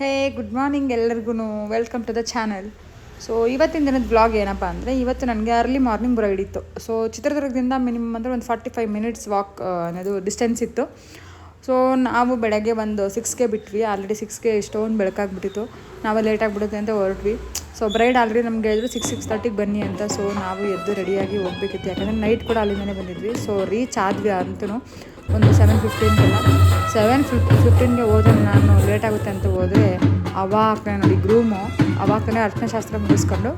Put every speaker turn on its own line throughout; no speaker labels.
ಹೇ, good morning ಎಲ್ಲರಿಗೂ welcome to the channel. So ಇವತ್ತಿನ ದಿನದ ಬ್ಲಾಗ್ ಏನಪ್ಪ ಅಂದರೆ, ಇವತ್ತು ನನಗೆ ಅರ್ಲಿ ಮಾರ್ನಿಂಗ್ ಬರೋ ಹಿಡಿತು. ಸೊ ಚಿತ್ರದುರ್ಗದಿಂದ ಮಿನಿಮಮ್ ಅಂದರೆ ಒಂದು ಫಾರ್ಟಿ ಫೈವ್ ಮಿನಿಟ್ಸ್ ವಾಕ್ ಅನ್ನೋದು ಡಿಸ್ಟೆನ್ಸ್ ಇತ್ತು. ಸೊ ನಾವು ಬೆಳಗ್ಗೆ ಒಂದು ಸಿಕ್ಸ್ಗೆ ಬಿಟ್ವಿ. ಆಲ್ರೆಡಿ ಸಿಕ್ಸ್ಗೆ ಎಷ್ಟೊಂದು ಬೆಳಕಾಗ್ಬಿಟ್ಟಿತ್ತು. ನಾವು ಲೇಟ್ ಆಗಿಬಿಡುತ್ತೆ ಅಂತ ಹೊರಟ್ವಿ. ಸೊ ಬ್ರೈಡ್ ಆಲ್ರೆಡಿ ನಮ್ಗೆ ಹೇಳಿದ್ರು ಸಿಕ್ಸ್ ಸಿಕ್ಸ್ ತರ್ಟಿಗೆ ಬನ್ನಿ ಅಂತ. ಸೊ ನಾವು ಎದ್ದು ರೆಡಿಯಾಗಿ ಹೋಗ್ಬೇಕಿತ್ತು. ಯಾಕಂದರೆ ನೈಟ್ ಕೂಡ ಅಲ್ಲಿಂದನೇ ಬಂದಿದ್ವಿ. ಸೊ ರೀಚ್ ಆದ್ವಿ ಅಂತೂ ಒಂದು ಸೆವೆನ್ ಫಿಫ್ಟೀನ್ಗೆಲ್ಲ ಸೆವೆನ್ ಫಿಫ್ಟಿ, ಫಿಫ್ಟೀನ್ಗೆ ಹೋದ್ರೆ ನಾನು ಲೇಟ್ ಆಗುತ್ತೆ ಅಂತ ಹೋದರೆ ಅವಾಗ ನೋಡಿ ಗ್ರೂಮು ಅವಾಗನೇ ಅರ್ಶನ ಶಾಸ್ತ್ರ ಮುಗಿಸ್ಕೊಂಡು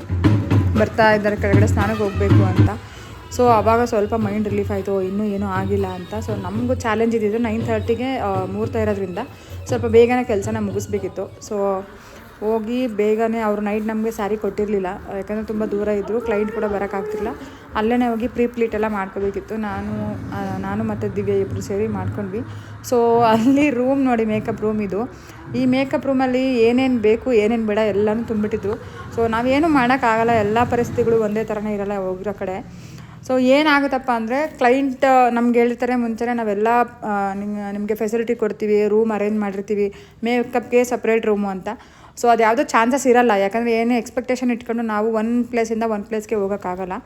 ಬರ್ತಾ ಇದ್ದಾರೆ, ಕೆಳಗಡೆ ಸ್ನಾನಕ್ಕೆ ಹೋಗಬೇಕು ಅಂತ. ಸೊ ಆವಾಗ ಸ್ವಲ್ಪ ಮೈಂಡ್ ರಿಲೀಫ್ ಆಯಿತು ಇನ್ನೂ ಏನೂ ಆಗಿಲ್ಲ ಅಂತ. ಸೊ ನಮಗೂ ಚಾಲೆಂಜ್ ಇದ್ದಿದ್ದು ನೈನ್ ಥರ್ಟಿಗೆ ಮೂರ್ತಾ ಇರೋದ್ರಿಂದ ಸ್ವಲ್ಪ ಬೇಗನೆ ಕೆಲಸನ ಮುಗಿಸ್ಬೇಕಿತ್ತು. ಸೊ ಹೋಗಿ ಬೇಗನೆ ಅವರು ನೈಟ್ ನಮಗೆ ಸ್ಯಾರಿ ಕೊಟ್ಟಿರಲಿಲ್ಲ. ಯಾಕಂದರೆ ತುಂಬ ದೂರ ಇದ್ದರು ಕ್ಲೈಂಟ್ ಕೂಡ ಬರೋಕ್ಕಾಗ್ತಿಲ್ಲ ಅಲ್ಲೇ ಹೋಗಿ ಪ್ರೀ ಪ್ಲೀಟ್ ಎಲ್ಲ ಮಾಡ್ಕೋಬೇಕಿತ್ತು. ನಾನು ನಾನು ಮತ್ತು ದಿವ್ಯ ಇಬ್ಬರು ಸೇರಿ ಮಾಡ್ಕೊಂಡ್ವಿ. ಸೊ ಅಲ್ಲಿ ರೂಮ್ ನೋಡಿ ಮೇಕಪ್ ರೂಮ್ ಇದು. ಈ ಮೇಕಪ್ ರೂಮಲ್ಲಿ ಏನೇನು ಬೇಕು, ಏನೇನು ಬೇಡ ಎಲ್ಲನೂ ತುಂಬಿಟ್ಟಿದ್ರು ಸೊ ನಾವೇನು ಮಾಡೋಕ್ಕಾಗಲ್ಲ ಎಲ್ಲ ಪರಿಸ್ಥಿತಿಗಳು ಒಂದೇ ಥರನೇ ಇರಲ್ಲ ಹೋಗಿರೋ ಕಡೆ. ಸೊ ಏನಾಗುತ್ತಪ್ಪ ಅಂದರೆ ಕ್ಲೈಂಟ್ ನಮ್ಗೆ ಹೇಳ್ತಾರೆ ಮುಂಚೆನೇ ನಾವೆಲ್ಲ ನಿಮ್ಗೆ ಫೆಸಿಲಿಟಿ ಕೊಡ್ತೀವಿ ರೂಮ್ ಅರೇಂಜ್ ಮಾಡಿರ್ತೀವಿ. ಮೇಕಪ್ಗೆ ಸಪ್ರೇಟ್ ರೂಮು ಅಂತ. ಸೊ ಅದು ಯಾವುದೋ ಚಾನ್ಸಸ್ ಇರಲ್ಲ. ಯಾಕಂದರೆ ಏನೇ ಎಕ್ಸ್ಪೆಕ್ಟೇಷನ್ ಇಟ್ಕೊಂಡು ನಾವು ಒನ್ ಪ್ಲೇಸಿಂದ ಒನ್ ಪ್ಲೇಸ್ಗೆ ಹೋಗೋಕ್ಕಾಗಲ್ಲ.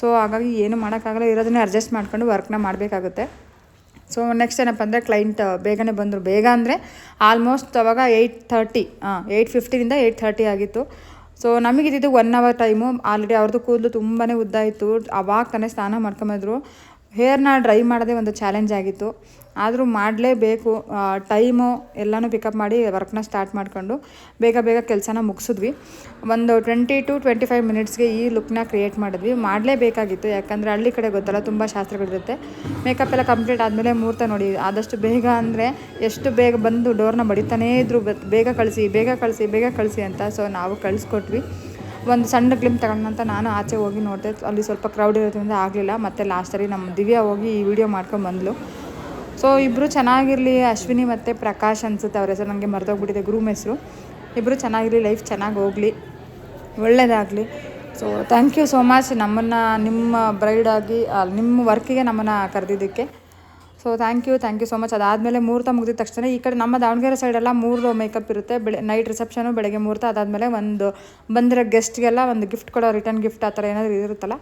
ಸೊ ಹಾಗಾಗಿ ಏನು ಮಾಡೋಕ್ಕಾಗಲ್ಲ, ಇರೋದನ್ನೇ ಅಡ್ಜಸ್ಟ್ ಮಾಡ್ಕೊಂಡು ವರ್ಕ್ನ ಮಾಡಬೇಕಾಗುತ್ತೆ. ಸೊ ನೆಕ್ಸ್ಟ್ ಏನಪ್ಪ ಅಂದರೆ ಕ್ಲೈಂಟ್ ಬೇಗನೆ ಬಂದರು. ಬೇಗ ಅಂದರೆ ಆಲ್ಮೋಸ್ಟ್ ಅವಾಗ ಏಯ್ಟ್ ಥರ್ಟಿ ಹಾಂ ಏಯ್ಟ್ ಫಿಫ್ಟಿನಿಂದ ಏಯ್ಟ್ ಥರ್ಟಿ ಆಗಿತ್ತು. ಸೊ ನಮಗಿದ್ದು ಒನ್ ಅವರ್ ಟೈಮು ಆಲ್ರೆಡಿ ಅವ್ರದ್ದು ಕೂದಲು ತುಂಬಾ ಉದ್ದ ಇತ್ತು ಅವಾಗ ತಾನೇ ಸ್ನಾನ ಮಾಡ್ಕೊಂಬಂದ್ರು. ಹೇರ್ನ ಡ್ರೈ ಮಾಡೋದೇ ಒಂದು ಚಾಲೆಂಜ್ ಆಗಿತ್ತು. ಆದರೂ ಮಾಡಲೇಬೇಕು. ಟೈಮು ಎಲ್ಲನೂ ಪಿಕಪ್ ಮಾಡಿ ವರ್ಕ್ನ ಸ್ಟಾರ್ಟ್ ಮಾಡ್ಕೊಂಡು ಬೇಗ ಬೇಗ ಕೆಲಸನ ಮುಗಿಸಿದ್ವಿ. ಒಂದು ಟ್ವೆಂಟಿ ಟು ಟ್ವೆಂಟಿ ಫೈವ್ ಮಿನಿಟ್ಸ್ಗೆ ಈ ಲುಕ್ನ ಕ್ರಿಯೇಟ್ ಮಾಡಿದ್ವಿ. ಮಾಡಲೇಬೇಕಾಗಿತ್ತು. ಯಾಕಂದರೆ ಹಳ್ಳಿ ಕಡೆ ಗೊತ್ತಲ್ಲ, ತುಂಬ ಶಾಸ್ತ್ರಗಳಿರುತ್ತೆ. ಮೇಕಪ್ ಎಲ್ಲ ಕಂಪ್ಲೀಟ್ ಆದಮೇಲೆ ಮುಹೂರ್ತ ನೋಡಿ, ಆದಷ್ಟು ಬೇಗ ಅಂದರೆ ಎಷ್ಟು ಬೇಗ ಬಂದು ಡೋರ್ನ ಬಡಿತಾನೇ ಇದ್ರು. ಬೇಗ ಕಳಿಸಿ ಬೇಗ ಕಳಿಸಿ ಬೇಗ ಕಳಿಸಿ ಅಂತ. ಸೊ ನಾವು ಕಳಿಸ್ಕೊಟ್ವಿ. ಒಂದು ಸಣ್ಣ ಕ್ಲಿಪ್ ತಗೊಂಡಂತ ನಾನು ಆಚೆ ಹೋಗಿ ನೋಡಿದೆ. ಅಲ್ಲಿ ಸ್ವಲ್ಪ ಕ್ರೌಡ್ ಇರೋದ್ರಿಂದ ಆಗಲಿಲ್ಲ. ಮತ್ತು ಲಾಸ್ಟಲ್ಲಿ ನಮ್ಮ ದಿವ್ಯಾ ಹೋಗಿ ಈ ವಿಡಿಯೋ ಮಾಡ್ಕೊಂಡು ಬಂದಳು ಸೊ ಇಬ್ಬರು ಚೆನ್ನಾಗಿರಲಿ. ಅಶ್ವಿನಿ ಮತ್ತು ಪ್ರಕಾಶ್ ಅನ್ಸುತ್ತೆ ಅವ್ರ ಹೆಸರು. ನನಗೆ ಮರೆದೋಗ್ಬಿಟ್ಟಿದೆ ಗ್ರೂಮ್ ಹೆಸರು. ಇಬ್ಬರು ಚೆನ್ನಾಗಿರಲಿ. ಲೈಫ್ ಚೆನ್ನಾಗಿ ಹೋಗಲಿ. ಒಳ್ಳೆಯದಾಗಲಿ so thank you so much ನಮ್ಮನ್ನು, ನಿಮ್ಮ ಬ್ರೈಡಾಗಿ ನಿಮ್ಮ ವರ್ಕಿಗೆ ನಮ್ಮನ್ನು ಕರೆದಿದ್ದಕ್ಕೆ. So thank you thank you so much ಅದಾದಮೇಲೆ ಮುಹೂರ್ತ ಮುಗಿದ ತಕ್ಷಣ ಈ ಕಡೆ ನಮ್ಮ ದಾವಣಗೆರೆ ಸೈಡೆಲ್ಲ ಮೂರು ಮೇಕಪ್ ಇರುತ್ತೆ. ಬೆಳೆ ನೈಟ್ ರಿಸೆಪ್ಷನು ಬೆಳಗ್ಗೆ ಮುಹೂರ್ತ, ಅದಾದಮೇಲೆ ಒಂದು ಬಂದಿರೋ ಗೆಸ್ಟ್ಗೆಲ್ಲ ಒಂದು ಗಿಫ್ಟ್ ಕೊಡೋ ರಿಟರ್ನ್ ಗಿಫ್ಟ್ ಆ ಥರ ಏನಾದರೂ ಇರುತ್ತಲ್ಲ,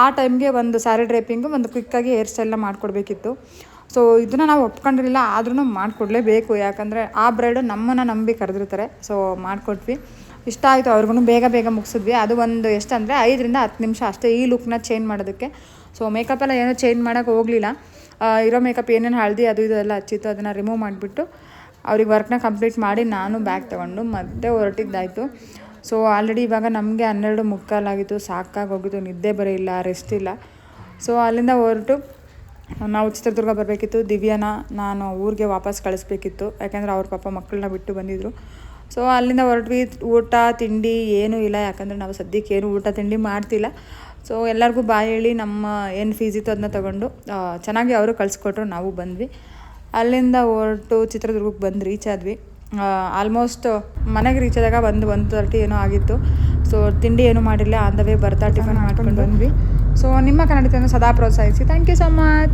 ಆ ಟೈಮ್ಗೆ ಒಂದು ಸ್ಯಾರಿ ಡ್ರೈಪಿಂಗು ಒಂದು ಕ್ವಿಕ್ಕಾಗಿ ಹೇರ್ ಸ್ಟೈಲ್ನ ಮಾಡಿಕೊಡ್ಬೇಕಿತ್ತು. ಸೊ ಇದನ್ನು ನಾವು ಒಪ್ಕೊಂಡಿರಲಿಲ್ಲ ಆದ್ರೂ ಮಾಡಿಕೊಡ್ಲೇಬೇಕು. ಯಾಕಂದರೆ ಆ ಬ್ರೈಡು ನಮ್ಮನ್ನು ನಂಬಿ ಕರೆದಿರ್ತಾರೆ. ಸೊ ಮಾಡಿಕೊಟ್ವಿ. ಇಷ್ಟ ಆಯಿತು ಅವ್ರಿಗೂ ಬೇಗ ಬೇಗ ಮುಗಿಸಿದ್ವಿ. ಅದು ಒಂದು ಎಷ್ಟಂದರೆ ಐದರಿಂದ ಹತ್ತು ನಿಮಿಷ ಅಷ್ಟೇ ಈ ಲುಕ್ನ ಚೇಂಜ್ ಮಾಡೋದಕ್ಕೆ. ಸೊ ಮೇಕಪ್ ಎಲ್ಲ ಏನೂ ಚೇಂಜ್ ಮಾಡೋಕ್ಕೆ ಹೋಗಲಿಲ್ಲ. ಇರೋ ಮೇಕಪ್ ಏನೇನು ಹಳದಿ ಅದು ಇದು ಎಲ್ಲ ಹಚ್ಚಿತ್ತು ಅದನ್ನು ರಿಮೂವ್ ಮಾಡಿಬಿಟ್ಟು ಅವ್ರಿಗೆ ವರ್ಕ್ನ ಕಂಪ್ಲೀಟ್ ಮಾಡಿ ನಾನು ಬ್ಯಾಗ್ ತೊಗೊಂಡು ಮತ್ತೆ ಹೊರಟಿದ್ದಾಯಿತು. ಸೊ ಆಲ್ರೆಡಿ ಇವಾಗ ನಮಗೆ ಹನ್ನೆರಡು ಮುಕ್ಕಾಲಾಗಿತ್ತು ಸಾಕಾಗಿ ಹೋಗಿತ್ತು, ನಿದ್ದೆ ಬರೆಯಿಲ್ಲ ರೆಸ್ಟ್ ಇಲ್ಲ. ಸೊ ಅಲ್ಲಿಂದ ಹೊರಟು ನಾವು ಚಿತ್ರದುರ್ಗ ಬರಬೇಕಿತ್ತು. ದಿವ್ಯಾನ ನಾನು ಊರಿಗೆ ವಾಪಸ್ ಕಳಿಸ್ಬೇಕಿತ್ತು. ಯಾಕೆಂದರೆ ಅವ್ರ ಪಾಪ ಮಕ್ಕಳನ್ನ ಬಿಟ್ಟು ಬಂದಿದ್ದರು ಸೊ ಅಲ್ಲಿಂದ ಹೊರಟ್ವಿ. ಊಟ, ತಿಂಡಿ ಏನೂ ಇಲ್ಲ. ಯಾಕಂದರೆ ನಾವು ಸದ್ಯಕ್ಕೆ ಏನು ಊಟ, ತಿಂಡಿ ಮಾಡ್ತಿಲ್ಲ. ಸೊ ಎಲ್ಲರಿಗೂ ಬಾಯಿ ಹೇಳಿ ನಮ್ಮ ಏನು ಫೀಸ್ ಇತ್ತು ಅದನ್ನ ತಗೊಂಡು ಚೆನ್ನಾಗಿ ಅವರು ಕಳಿಸ್ಕೊಟ್ರು ನಾವು ಬಂದ್ವಿ. ಅಲ್ಲಿಂದ ಹೊರಟು ಚಿತ್ರದುರ್ಗಕ್ಕೆ ಬಂದು ರೀಚ್ ಆದ್ವಿ. ಆಲ್ಮೋಸ್ಟ್ ಮನೆಗೆ ರೀಚ್ ಆದಾಗ ಒಂದು ಒನ್ ತರ್ಟಿ ಏನೋ ಆಗಿತ್ತು. ಸೊ ತಿಂಡಿ ಏನೂ ಮಾಡಿರಲಿಲ್ಲ ಆನ್ ದ ವೇ ಬರ್ತಾ ಟಿಫನ್ ಮಾಡ್ಕೊಂಡು ಬಂದ್ವಿ. ಸೊ ನಿಮ್ಮ ಕನ್ನಡತೆಯನ್ನು ಸದಾ ಪ್ರೋತ್ಸಾಹಿಸಿ. Thank you so much